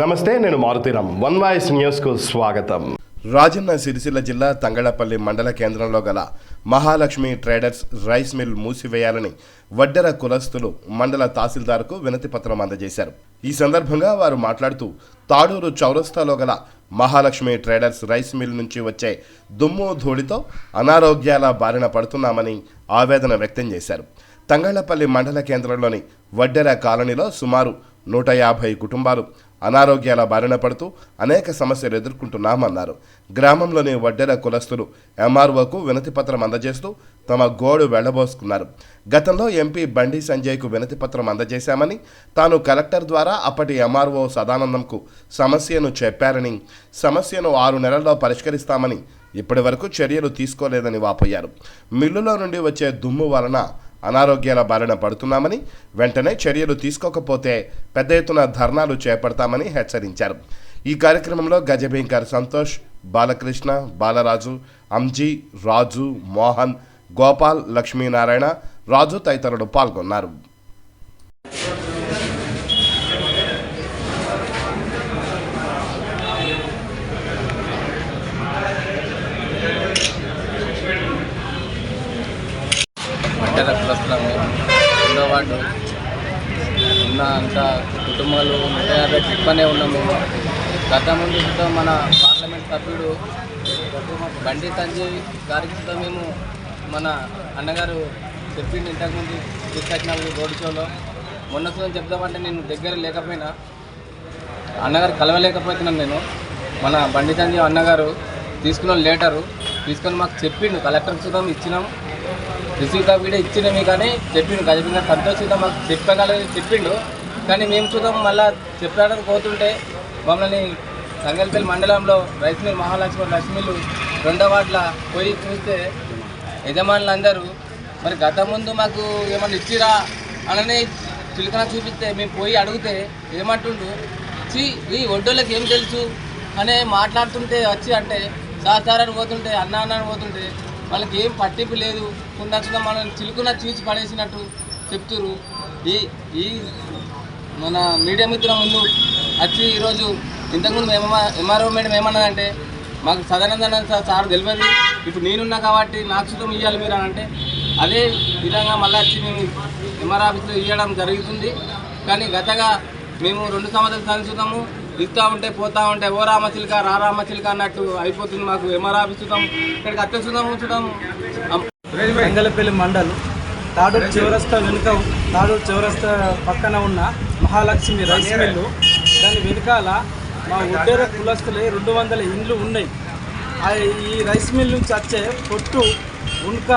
నమస్తే నేను Maruthi Ram one voice న్యూస్కు స్వాగతం. రాజన్న సిరిసిల్ల జిల్లా తంగళపల్లి మండల కేంద్రంలో గల మహాలక్ష్మి ట్రేడర్స్ రైస్ మిల్ మూసివేయాలని వడ్డెర కులస్తులు మండల తహసీల్దార్కు వినతి పత్రం అందజేశారు. ఈ సందర్భంగా వారు మాట్లాడుతూ తాడూరు చౌరస్తాలో గల మహాలక్ష్మి ట్రేడర్స్ రైస్ మిల్ నుంచి వచ్చే దుమ్ము ధూళితో అనారోగ్యాల బారిన పడుతున్నామని ఆవేదన వ్యక్తం చేశారు. తంగళ్ళపల్లి మండల కేంద్రంలోని వడ్డెర కాలనీలో సుమారు నూట యాభై కుటుంబాలు అనారోగ్యాల బారిన పడుతూ అనేక సమస్యలు ఎదుర్కొంటున్నామన్నారు. గ్రామంలోని వడ్డెర కులస్తులు ఎంఆర్ఓకు వినతిపత్రం అందజేస్తూ తమ గోడు వెళ్ళబోసుకున్నారు గతంలో ఎంపీ బండి సంజయ్కు వినతిపత్రం అందజేశామని తాను కలెక్టర్ ద్వారా అప్పటి ఎంఆర్ఓ సదానందంకు సమస్యను చెప్పారని సమస్యను ఆరు నెలల్లో పరిష్కరిస్తామని ఇప్పటి వరకు చర్యలు తీసుకోలేదని వాపోయారు. మిల్లులో నుండి వచ్చే దుమ్ము వలన అనారోగ్యాల బారిన పడుతున్నామని వెంటనే చర్యలు తీసుకోకపోతే పెద్ద ఎత్తున ధర్నాలు చేపడతామని హెచ్చరించారు. ఈ కార్యక్రమంలో గజబీంకర్ సంతోష్ బాలకృష్ణ బాలరాజు అంజీ రాజు మోహన్ గోపాల్ లక్ష్మీనారాయణ రాజు తదితరులు పాల్గొన్నారు. పట్టణ కులస్తులము రెండో వాడు ఉన్న అంత కుటుంబాలు నూట యాభై ఉన్నాం మేము. గత ముందు సుతం మన పార్లమెంట్ సభ్యుడు బండి సంజయ్ గారికి సుతం మేము మన అన్నగారు చెప్పింది ఇంతకుముందు తీసుకొచ్చిన రోడ్ షోలో. మొన్న సుతం చెప్దామంటే నేను దగ్గర లేకపోయినా అన్నగారు కలవలేకపోతున్నాను నేను. మన బండి సంజయ్ అన్నగారు తీసుకున్న లేటరు తీసుకొని మాకు చెప్పిండు. కలెక్టర్ సుతం ఇచ్చినాం. రిసీవ్ కూడా ఇచ్చినవి కానీ చెప్పిండు. గజబింగా సంతోష్ మాకు చెప్పగలని చెప్పిండు. కానీ మేము చూద్దాం మళ్ళా చెప్పడానికి పోతుంటే మమ్మల్ని సంగల్పల్లి మండలంలో రైస్ మిల్ మహాలక్ష్మి లక్ష్మిలు రెండో వాట్ల పోయి చూస్తే యజమానులు అందరూ మరి గత ముందు మాకు ఏమన్నా ఇచ్చిరా? అననే చిలుకన చూపిస్తే మేము పోయి అడిగితే ఏమంటుండు చీ ఈ ఒడ్డోళ్ళకి ఏం తెలుసు? అనే మాట్లాడుతుంటే వచ్చి అంటే సార్ సార్ అని పోతుంటే అన్న అన్న అని పోతుంటే వాళ్ళకి ఏం పట్టింపు లేదు. కుందచ్చుగా మనం చిలుకున చూసి పడేసినట్టు చెప్తురు ఈ ఈ మన మీడియా మిత్రం ముందు వచ్చి ఈరోజు ఇంతకుముందు మేము ఎంఆర్ఓ మేడం ఏమన్నదంటే మాకు సదానందన సార్ సార్ తెలియదు. ఇప్పుడు నేనున్నా కాబట్టి నాకు సుతం ఇవ్వాలి మీరు అని అంటే అదే విధంగా మళ్ళీ వచ్చి మేము ఎంఆర్ ఆఫీస్లో ఇవ్వడం జరుగుతుంది. కానీ గతగా మేము రెండు సంవత్సరాలు సాధించుతాము ఇస్తూ ఉంటే పోతా ఉంటే ఓ రామచిలుక రా రామచిలుక అన్నట్టు అయిపోతుంది మాకు ఎంఆర్ ఆఫీస్ చూద్దాం ఇక్కడికి అత్త చూద్దాం చూద్దాం రంగలపల్లి మండల్ తాడూరు చివరస్తా వెనుక తాడూరు చివరస్తా పక్కన ఉన్న మహాలక్ష్మి రైస్ మిల్లు. దాని వెనకాల మా ఉద్యోగ కులస్తులే రెండు వందల ఇండ్లు ఉన్నాయి. ఈ రైస్ మిల్ నుంచి వచ్చే పొట్టు ఉన్క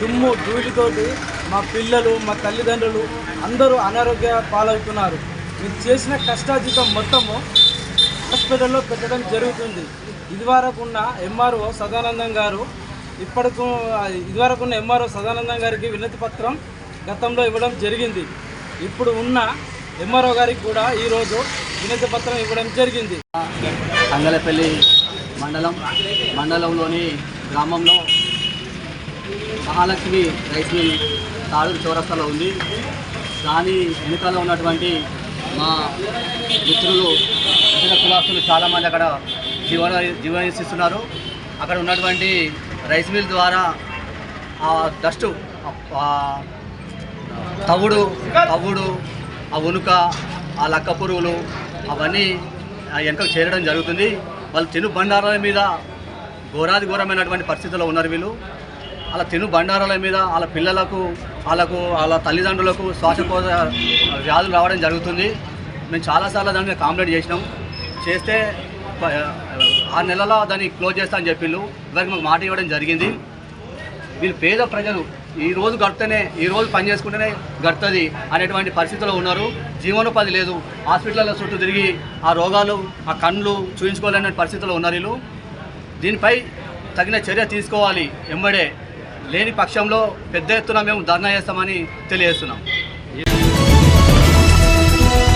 దుమ్ము ధూళితోటి మా పిల్లలు మా తల్లిదండ్రులు అందరూ అనారోగ్య పాలవుతున్నారు. మీరు చేసిన కష్టాజీతం మొత్తము హాస్పిటల్లో పెట్టడం జరుగుతుంది. ఇదివరకున్న ఎంఆర్ఓ సదానందం గారు ఇప్పటికు ఇదివరకున్న ఎంఆర్ఓ సదానందం గారికి వినతి పత్రం గతంలో ఇవ్వడం జరిగింది. ఇప్పుడు ఉన్న ఎంఆర్ఓ గారికి కూడా ఈరోజు వినతి పత్రం ఇవ్వడం జరిగింది. అంగలపల్లి మండలం మండలంలోని గ్రామంలో మహాలక్ష్మి రైస్ మిల్ తాడు చౌరస్తాలో ఉంది. దాని వెనుకలో ఉన్నటువంటి మా మిత్రులు ఇతర కులాస్తులు చాలామంది అక్కడ జీవన జీవనిస్తున్నారు అక్కడ ఉన్నటువంటి రైస్ మిల్ ద్వారా ఆ డస్టు తవుడు తవుడు ఆ ఉనుక ఆ లక్క పురుగులు అవన్నీ ఆ వెనకకు చేరడం జరుగుతుంది. వాళ్ళు తిను బండారాల మీద ఘోరాది ఘోరమైనటువంటి పరిస్థితుల్లో ఉన్నారు వీళ్ళు. అలా తిను బండారాల మీద వాళ్ళ పిల్లలకు వాళ్ళకు వాళ్ళ తల్లిదండ్రులకు శ్వాసకోశ వ్యాధులు రావడం జరుగుతుంది. మేము చాలాసార్లు దాని మీద కాంప్లైంట్ చేసినాం. చేస్తే ఆరు నెలల దాన్ని క్లోజ్ చేస్తా అని చెప్పిండు. ఇవరికి మాకు మాట ఇవ్వడం జరిగింది. వీళ్ళు పేద ప్రజలు ఈ రోజు గడితేనే ఈ రోజు పని చేసుకుంటేనే గడుతుంది అనేటువంటి పరిస్థితుల్లో ఉన్నారు. జీవనోపాధి లేదు. హాస్పిటల్లో చుట్టూ తిరిగి ఆ రోగాలు ఆ కళ్ళు చూయించుకోలేని పరిస్థితుల్లో ఉన్నారు వీళ్ళు. దీనిపై తగిన చర్య తీసుకోవాలి. ఎంబడే లేని పక్షంలో పెద్ద ఎత్తున మేము ధర్నా చేస్తామని తెలియజేస్తున్నాం.